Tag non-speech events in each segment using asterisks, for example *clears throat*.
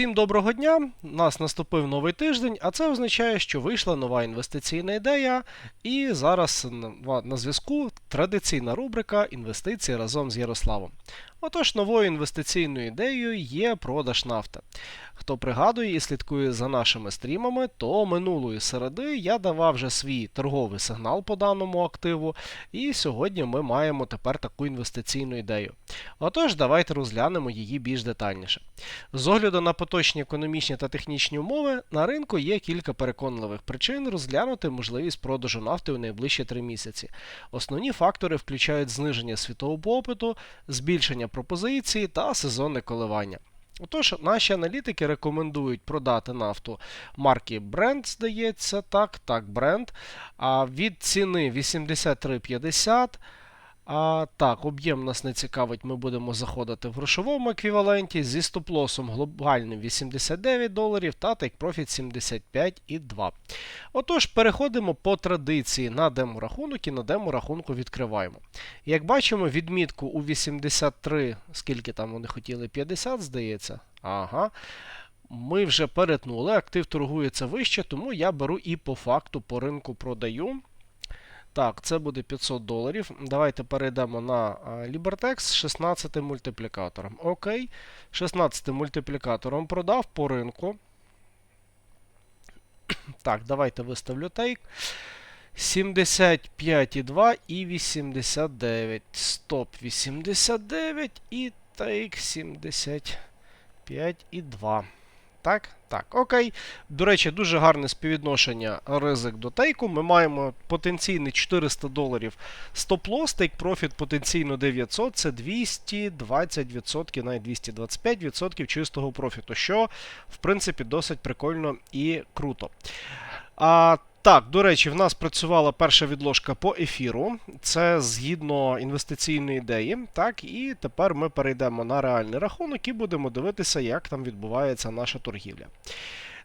Всім доброго дня! У нас наступив новий тиждень, а це означає, що вийшла нова інвестиційна ідея, і зараз на, зв'язку традиційна рубрика Інвестиції разом з Ярославом. Отож, новою інвестиційною ідеєю є продаж нафти. Хто пригадує і слідкує за нашими стрімами, то минулої середи я давав вже свій торговий сигнал по даному активу, і сьогодні ми маємо тепер таку інвестиційну ідею. Отож, давайте розглянемо її більш детальніше. З огляду на поточні економічні та технічні умови, на ринку є кілька переконливих причин розглянути можливість продажу нафти у найближчі три місяці. Основні фактори включають зниження світового попиту, збільшення пропозиції та сезонне коливання. Отож, наші аналітики рекомендують продати нафту марки Brent, здається, так, так, Brent, а від ціни 83,50. А, Так, об'єм нас не цікавить, ми будемо заходити в грошовому еквіваленті зі стоп-лосом глобальним 89 доларів та take-profit 75,2. Отож, переходимо по традиції на демо-рахунок і на демо-рахунку відкриваємо. Як бачимо, відмітку у 83, скільки там вони хотіли, 50, здається. Ага. Ми вже перетнули, актив торгується вище, тому я беру і по факту по ринку продаю. Так, це буде 500 доларів. Давайте перейдемо на Libertex з 16 мультиплікатором. Окей. 16 мультиплікатором продав по ринку. *clears throat* Так, давайте виставлю тейк. 75,2 і 89. Стоп 89 і тейк 75,2. Так, так, окей. До речі, дуже гарне співвідношення ризик до тейку. Ми маємо потенційний 400 доларів стоп-лосс, тейк профіт потенційно 900, це 220%, навіть 225% чистого профіту, що, в принципі, досить прикольно і круто. А так, до речі, в нас працювала перша відложка по ефіру. Це згідно інвестиційної ідеї. Так, і тепер ми перейдемо на реальний рахунок і будемо дивитися, як там відбувається наша торгівля.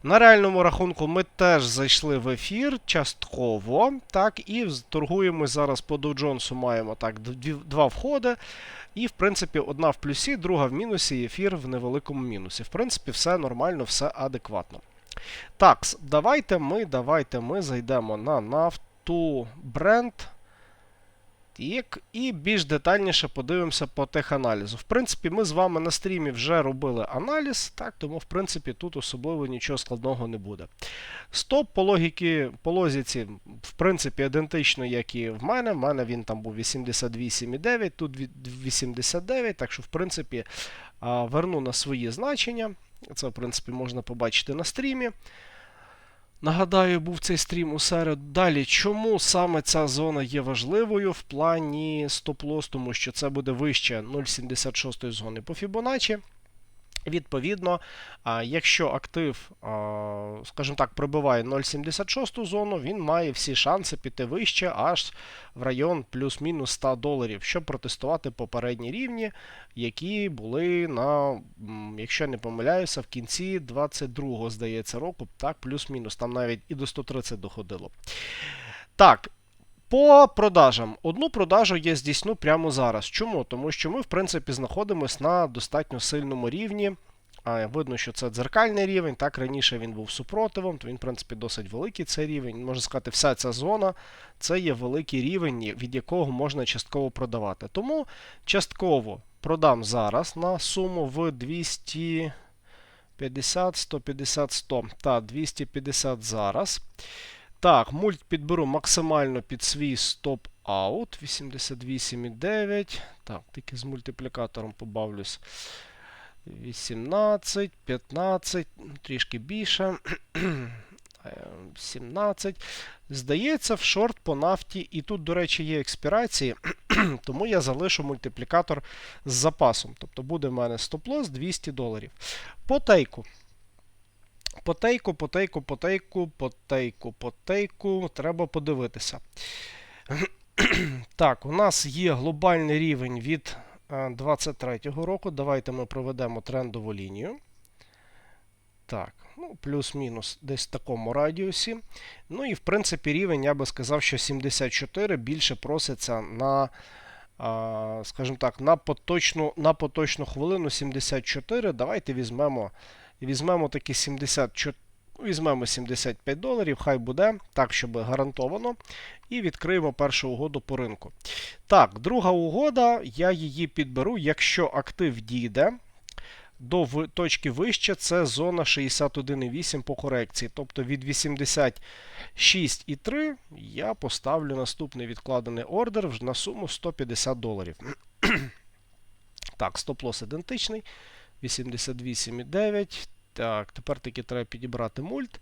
На реальному рахунку ми теж зайшли в ефір частково. Так, і торгуємо зараз по Dow Jones маємо так, два входи. І, в принципі, одна в плюсі, друга в мінусі, ефір в невеликому мінусі. В принципі, все нормально, все адекватно. Так, давайте ми давайте ми зайдемо на нафту бренд. І більш детальніше подивимося по теханалізу. В принципі, ми з вами на стрімі вже робили аналіз, так, тому, в принципі, тут особливо нічого складного не буде. Стоп по логіки, по лозіці, в принципі, ідентично, як і в мене. В мене він там був 88,9, тут 89, так що, в принципі, верну на свої значення. Це, в принципі, можна побачити на стрімі. Нагадаю, був цей стрім у середу. Далі, чому саме ця зона є важливою в плані стоп-лосс, тому що це буде вище 0,76 зони по Fibonacci. Відповідно, якщо актив, скажімо так, пробиває 0,76 зону, він має всі шанси піти вище аж в район плюс-мінус 100 доларів, щоб протестувати попередні рівні, які були на, якщо не помиляюся, в кінці 22-го, здається, року, так, плюс-мінус, там навіть і до 130 доходило. Так, по продажам. Одну продажу я здійсню прямо зараз. Чому? Тому що ми, в принципі, знаходимося на достатньо сильному рівні. Видно, що це дзеркальний рівень. Так, раніше він був супротивом, то він, в принципі, досить великий цей рівень. Можна сказати, вся ця зона це є великий рівень, від якого можна частково продавати. Тому частково продам зараз на суму в 250, 150, 100. Та, 250 зараз. Так, мульт підберу максимально під свій стоп-аут. 88,9. Так, тільки з мультиплікатором побавлюсь. 18, 15, трішки більше. *clears throat* 17. Здається, в шорт по нафті. І тут, до речі, є експірації, *clears throat* тому я залишу мультиплікатор з запасом. Тобто буде в мене стоп-лосс 200 доларів. По тейку. Потейку, потейку, потейку, потейку, потейку. Треба подивитися. Так, у нас є глобальний рівень від 2023 е, року. Давайте ми проведемо трендову лінію. Так, ну, плюс-мінус десь в такому радіусі. Ну і, в принципі, рівень, я би сказав, що 74 більше проситься на, скажімо так, на поточну, на поточну хвилину 74. Давайте візьмемо Візьмемо таки 74. Візьмемо 75 доларів, хай буде, так, щоб гарантовано. І відкриємо першу угоду по ринку. Так, друга угода, я її підберу, якщо актив дійде до точки вище, це зона 61,8 по корекції. Тобто від 86,3 я поставлю наступний відкладений ордер на суму 150 доларів. *clears throat* так, стоп-лосс ідентичний. 88,9. Так, тепер таки треба підібрати мульт.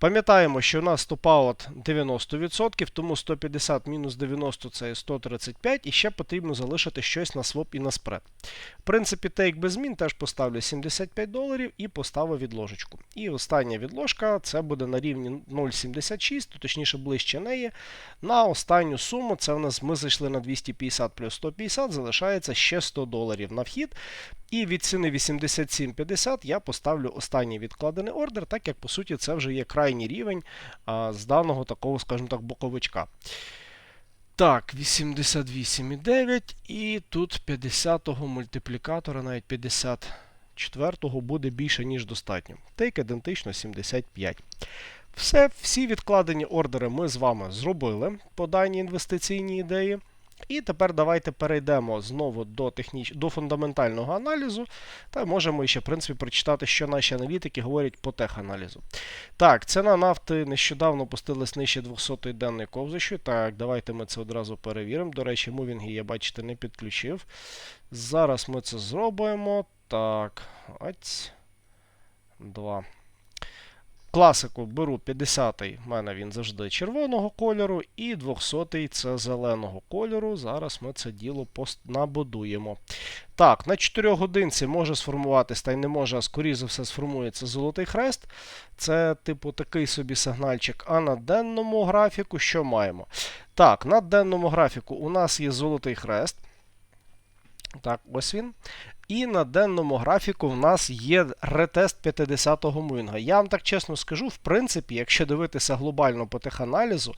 Пам'ятаємо, що у нас стопаут 90%, тому 150 мінус 90 це 135, і ще потрібно залишити щось на своп і на спред. В принципі, тейк без змін теж поставлю 75 доларів і поставив відложечку. І остання відложка це буде на рівні 0,76, то точніше ближче неї. На останню суму це в нас ми зайшли на 250 плюс 150, залишається ще 100 доларів на вхід. І від ціни 87,50 я поставлю останній відкладений ордер, так як по суті це вже є крайній рівень а, з даного такого, скажімо так, боковичка. Так, 88,9 і тут 50-го мультиплікатора, навіть 54-го буде більше, ніж достатньо. Тейк ідентично 75. Все, всі відкладені ордери ми з вами зробили по даній інвестиційній ідеї. І тепер давайте перейдемо знову до техніч... до фундаментального аналізу, та можемо ще, в принципі, прочитати, що наші аналітики говорять по теханалізу. Так, ціна нафти нещодавно опустилась нижче 200 денної ковзищі. Так, давайте ми це одразу перевіримо. До речі, мувінги я, бачите, не підключив. Зараз ми це зробимо. Так, ось. Два. Класику беру 50-й, в мене він завжди червоного кольору, і 200-й це зеленого кольору. Зараз ми це діло набудуємо. Так, на 4 годинці може сформуватись, та й не може, а скоріше за все, сформується золотий хрест. Це, типу, такий собі сигнальчик. А на денному графіку що маємо? Так, на денному графіку у нас є золотий хрест. Так, ось він. І на денному графіку в нас є ретест 50-го мувінга. Я вам так чесно скажу, в принципі, якщо дивитися глобально по теханалізу,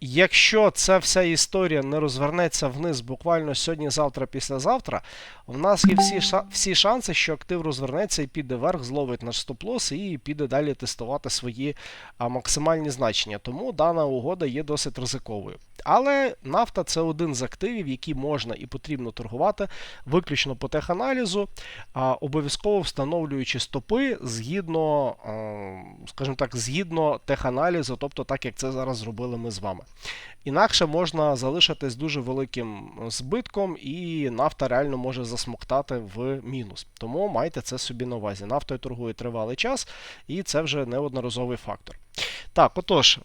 якщо ця вся історія не розвернеться вниз буквально сьогодні, завтра, післязавтра, в нас є всі всі шанси, що актив розвернеться і піде вверх, зловить наш стоп-лосс і піде далі тестувати свої максимальні значення. Тому дана угода є досить ризиковою. Але нафта це один з активів, які можна і потрібно торгувати виключно по теханалізу, обов'язково встановлюючи стопи згідно, скажімо так, згідно теханалізу, тобто так як це зараз зробили ми з вами. Інакше можна залишитись дуже великим збитком, і нафта реально може засмоктати в мінус. Тому майте це собі на увазі. Нафтою торгує тривалий час, і це вже неодноразовий фактор. Так, отож.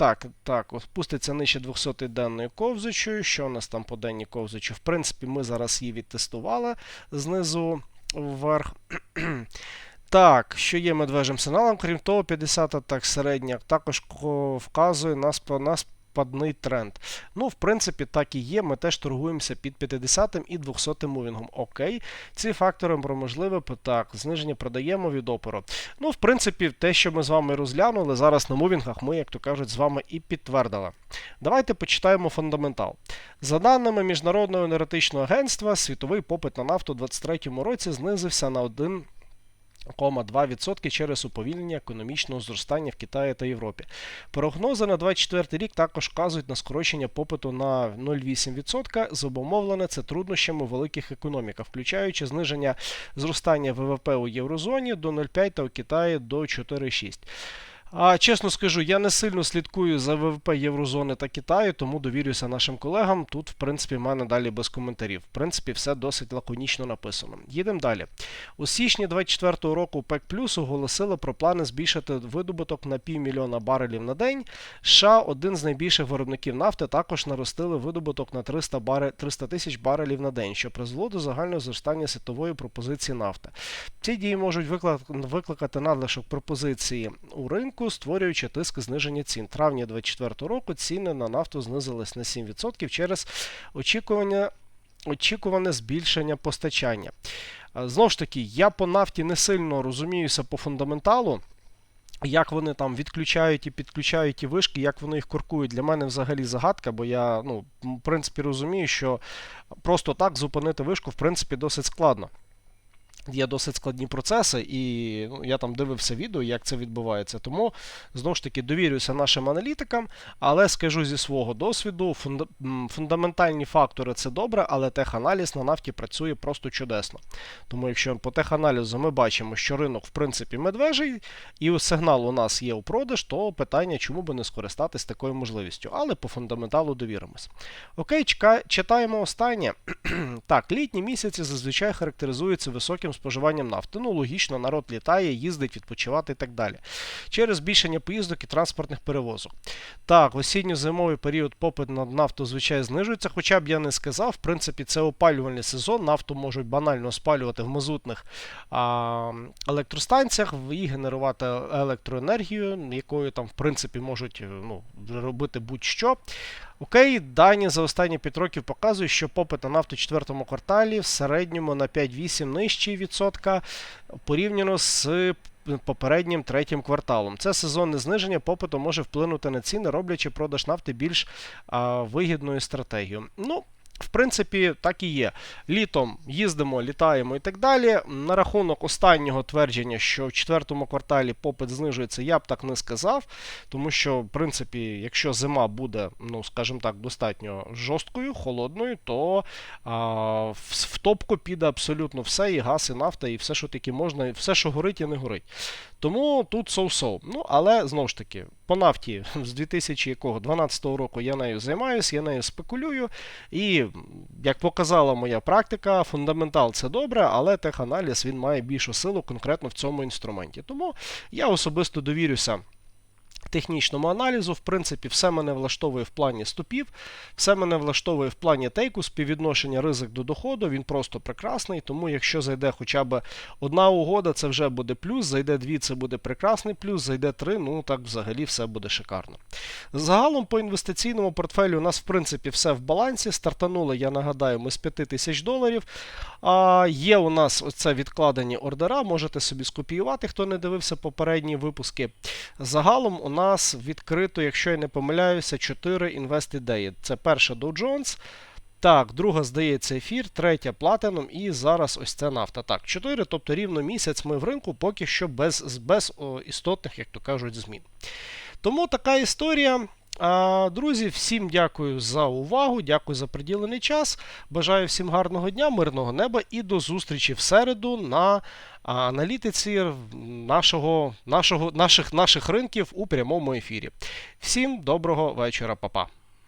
Так, так, спуститься нижче 200 денною ковзичою. Що у нас там по денній ковзичі? В принципі, ми зараз її відтестували знизу вверх. *clears throat* Так, що є медвежим сигналом, крім того, 50 так середня також ко- вказує нас, спа- на тренд. Ну, в принципі, так і є. Ми теж торгуємося під 50 і 200 мувінгом. Окей. Ці фактори про можливе так, зниження продаємо від опору. Ну, в принципі, те, що ми з вами розглянули, зараз на мувінгах ми, як то кажуть, з вами і підтвердили. Давайте почитаємо фундаментал. За даними Міжнародного енергетичного агентства, світовий попит на нафту у 2023 році знизився на 1. 2% через уповільнення економічного зростання в Китаї та Європі. Прогнози на 2024 рік також вказують на скорочення попиту на 0,8%. Зобумовлене це труднощами великих економіках, включаючи зниження зростання ВВП у Єврозоні до 0,5 та у Китаї до 4,6%. А чесно скажу, я не сильно слідкую за ВВП Єврозони та Китаю, тому довірюся нашим колегам. Тут, в принципі, в мене далі без коментарів. В принципі, все досить лаконічно написано. Їдемо далі. У січні 2024 року ПЕК Плюс оголосили про плани збільшити видобуток на півмільйона барелів на день. США, один з найбільших виробників нафти, також наростили видобуток на 300 баре... 300 тисяч барелів на день, що призвело до загального зростання світової пропозиції нафти. Ці дії можуть викликати надлишок пропозиції у ринку створюючи тиск зниження цін. Травня 2024 року ціни на нафту знизились на 7% через очікування. Очікуване збільшення постачання. Знову ж таки, я по нафті не сильно розуміюся по фундаменталу. Як вони там відключають і підключають ті вишки, як вони їх куркують, для мене взагалі загадка, бо я, ну, в принципі, розумію, що просто так зупинити вишку, в принципі, досить складно. Є досить складні процеси, і ну, я там дивився відео, як це відбувається. Тому знову ж таки довірюся нашим аналітикам, але скажу зі свого досвіду: фунда- фундаментальні фактори це добре, але теханаліз на нафті працює просто чудесно. Тому якщо по теханалізу ми бачимо, що ринок в принципі медвежий, і сигнал у нас є у продаж, то питання, чому би не скористатись такою можливістю. Але по фундаменталу довіримось. Окей, читаємо останнє. *clears throat* так, літні місяці зазвичай характеризуються високим споживанням нафти. Ну, логічно, народ літає, їздить, відпочивати і так далі. Через збільшення поїздок і транспортних перевозок. Так, осінньо-зимовий період попит на нафту, звичайно, знижується, хоча б я не сказав. В принципі, це опалювальний сезон. Нафту можуть банально спалювати в мазутних а, електростанціях і генерувати електроенергію, якою там, в принципі, можуть ну, робити будь-що. Окей, дані за останні 5 років показують, що попит на нафту в четвертому кварталі в середньому на 5-8 нижчий відсотка порівняно з попереднім третім кварталом. Це сезонне зниження попиту може вплинути на ціни, роблячи продаж нафти більш а, вигідною стратегією. Ну, в принципі, так і є. Літом їздимо, літаємо і так далі. На рахунок останнього твердження, що в четвертому кварталі попит знижується, я б так не сказав. Тому що, в принципі, якщо зима буде, ну скажімо так, достатньо жорсткою, холодною, то а, в, в топку піде абсолютно все, і газ, і нафта, і все, що таки можна, і все, що горить і не горить. Тому тут соу-соу. Ну, але знову ж таки, по нафті *laughs* з 2012 року я нею займаюся, я нею спекулюю. І, як показала моя практика, фундаментал це добре, але теханаліз він має більшу силу конкретно в цьому інструменті. Тому я особисто довірюся. Технічному аналізу, в принципі, все мене влаштовує в плані стопів, все мене влаштовує в плані тейку, співвідношення ризик до доходу, він просто прекрасний. Тому, якщо зайде хоча б одна угода, це вже буде плюс, зайде дві, це буде прекрасний плюс, зайде три, ну так взагалі все буде шикарно. Загалом по інвестиційному портфелю у нас, в принципі, все в балансі. Стартанули, я нагадаю, ми з 5 тисяч доларів. А Є у нас оце відкладені ордера, можете собі скопіювати, хто не дивився попередні випуски. Загалом у нас відкрито, якщо я не помиляюся, 4 інвест-ідеї. Це перша Dow Jones. Так, друга, здається, ефір, третя платином, і зараз ось це нафта. Так, 4, тобто рівно місяць ми в ринку поки що без, без о, істотних, як то кажуть, змін. Тому така історія. Друзі, всім дякую за увагу, дякую за приділений час. Бажаю всім гарного дня, мирного неба і до зустрічі в середу на аналітиці нашого, нашого, наших, наших ринків у прямому ефірі. Всім доброго вечора, папа.